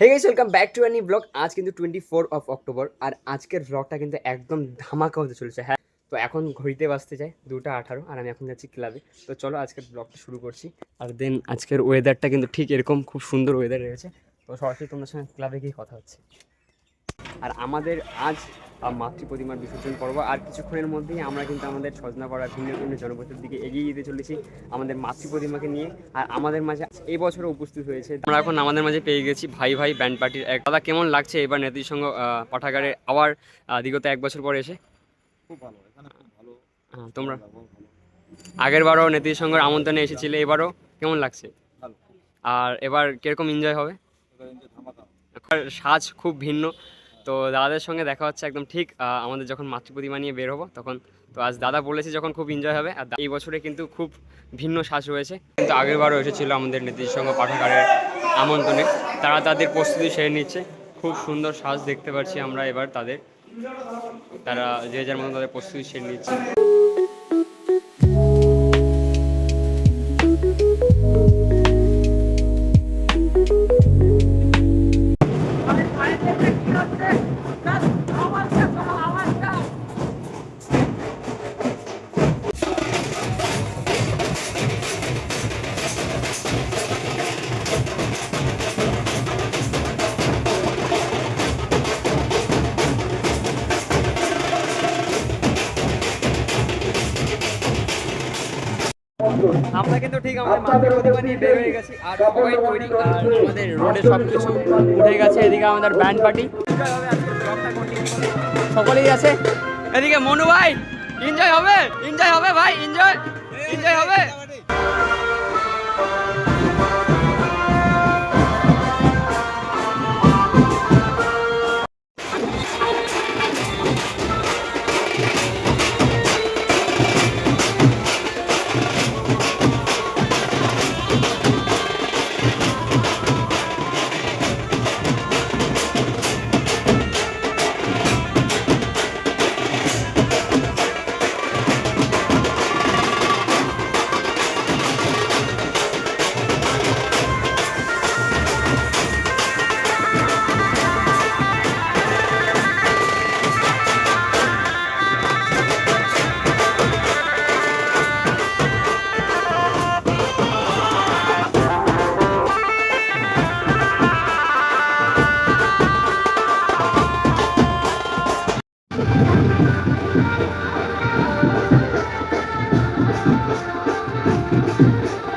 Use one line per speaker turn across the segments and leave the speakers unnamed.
Hey guys welcome back to any blog আজ কিন্তু twenty four of October আর আজকের ব্লগটা কিন্তু একদম ধামাকা হতে চলেছে। হ্যাঁ তো এখন ঘড়িতে বাজতে যায় দুটা আঠারো আর আমি এখন যাচ্ছি ক্লাবে তো চলো আজকের ব্লগটা শুরু করছি। আর দেন আজকের ওয়েদারটা কিন্তু ঠিক এরকম খুব সুন্দর ওয়েদার রয়েছে। তো সরাসরি তোমাদের সঙ্গে ক্লাবে গিয়ে কথা হচ্ছে। আর আমাদের আজ মাতৃ প্রতিমার বিসর্জন পর্ব আর কিছুক্ষণের মধ্যেই আমরা কিন্তু আমাদের সজনাপাড়া ভিন্ন ভিন্ন জনপথের দিকে এগিয়ে যেতে চলেছি আমাদের মাতৃ প্রতিমাকে নিয়ে। আর আমাদের মাঝে এই বছরও উপস্থিত হয়েছে। আমরা এখন আমাদের মাঝে পেয়ে গেছি ভাই ভাই ব্যান্ড পার্টির এক দাদা কেমন লাগছে এবার নেতির সঙ্গে পাঠাগারে আবার বিগত এক বছর পরে এসে?
খুব ভালো এখানে খুব ভালো।
আহ, তোমরা? আগের বারও নেতির সঙ্গে আমন্ত্রণে এসেছিলে এবারও কেমন লাগছে? আর এবার কীরকম এনজয় হবে? সাজ খুব ভিন্ন। তো দাদাদের সঙ্গে দেখা হচ্ছে একদম ঠিক আমাদের যখন মাতৃ প্রতিমা নিয়ে বের হব তখন, তো আজ দাদা বলেছে যখন খুব এনজয় হবে, আর এই বছরে কিন্তু খুব ভিন্ন শ্বাস রয়েছে। কিন্তু আগেরবারও এসেছিল আমাদের নীতিশ সঙ্গে পাঠাগারের আমন্ত্রণে, তারা তাদের প্রস্তুতি সেরে নিচ্ছে। খুব সুন্দর শ্বাস দেখতে পাচ্ছি আমরা এবার তাদের, তারা যে যার মতো তাদের প্রস্তুতি সেরে নিচ্ছে। আমরা কিন্তু ঠিক আমাদের মাতৃ প্রতিমা নিয়ে বের হয়ে গেছি আর সবাই তৈরি আর আমাদের রোডে সব কিছু উঠে গেছে, এদিকে আমাদের ব্যান্ড পার্টি সকলেই আছে? এদিকে মনু ভাই এনজয় হবে এনজয় হবে ভাই এনজয় এনজয় হবে।
Thank you.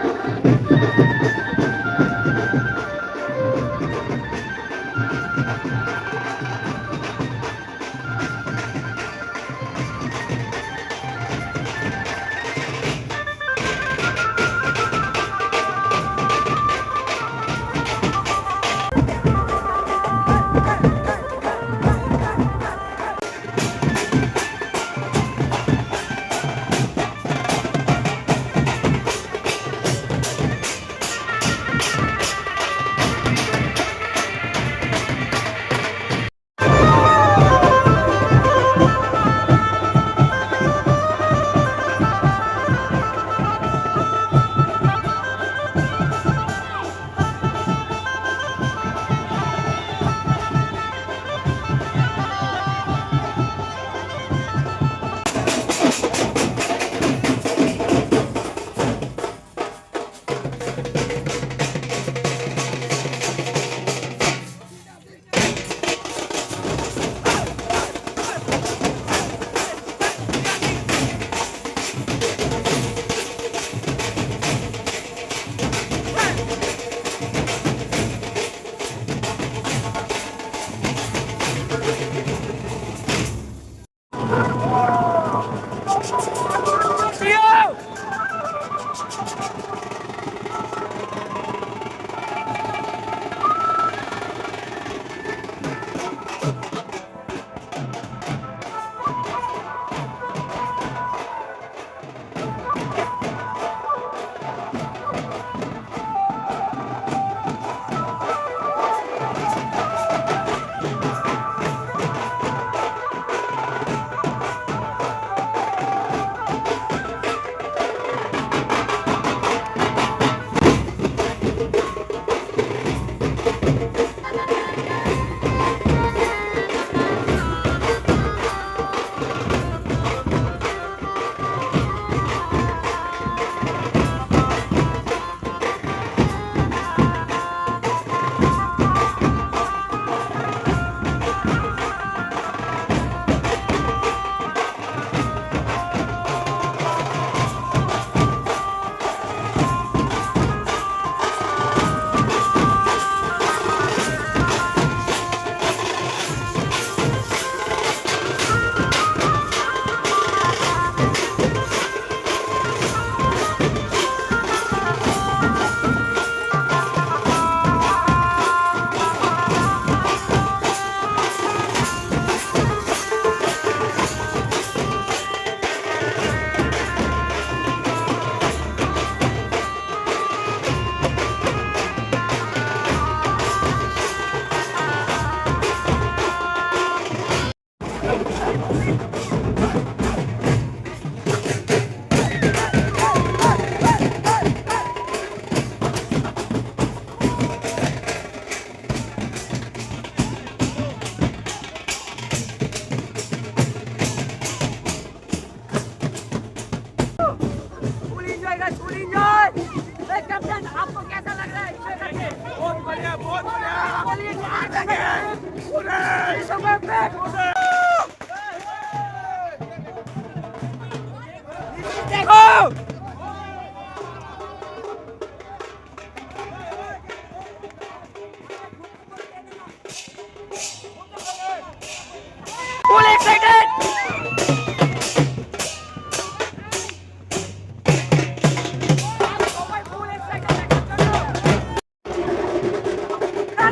Hey!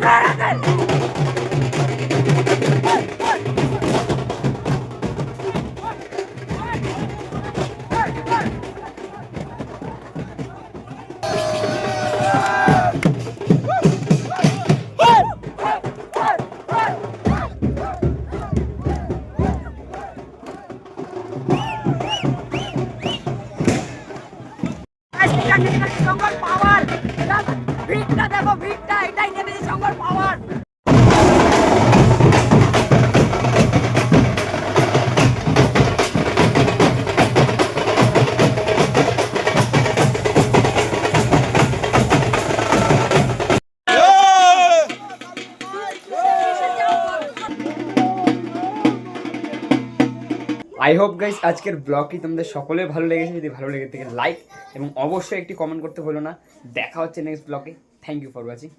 Merda!
I hope guys আজকের ব্লগটি তোমাদের সকলে ভালো লেগেছে। যদি ভালো লেগে থাকে লাইক এবং অবশ্যই একটি কমেন্ট করতে ভুলো না। দেখা হচ্ছে নেক্সট ব্লগে থ্যাংক ইউ ফর ওয়াচিং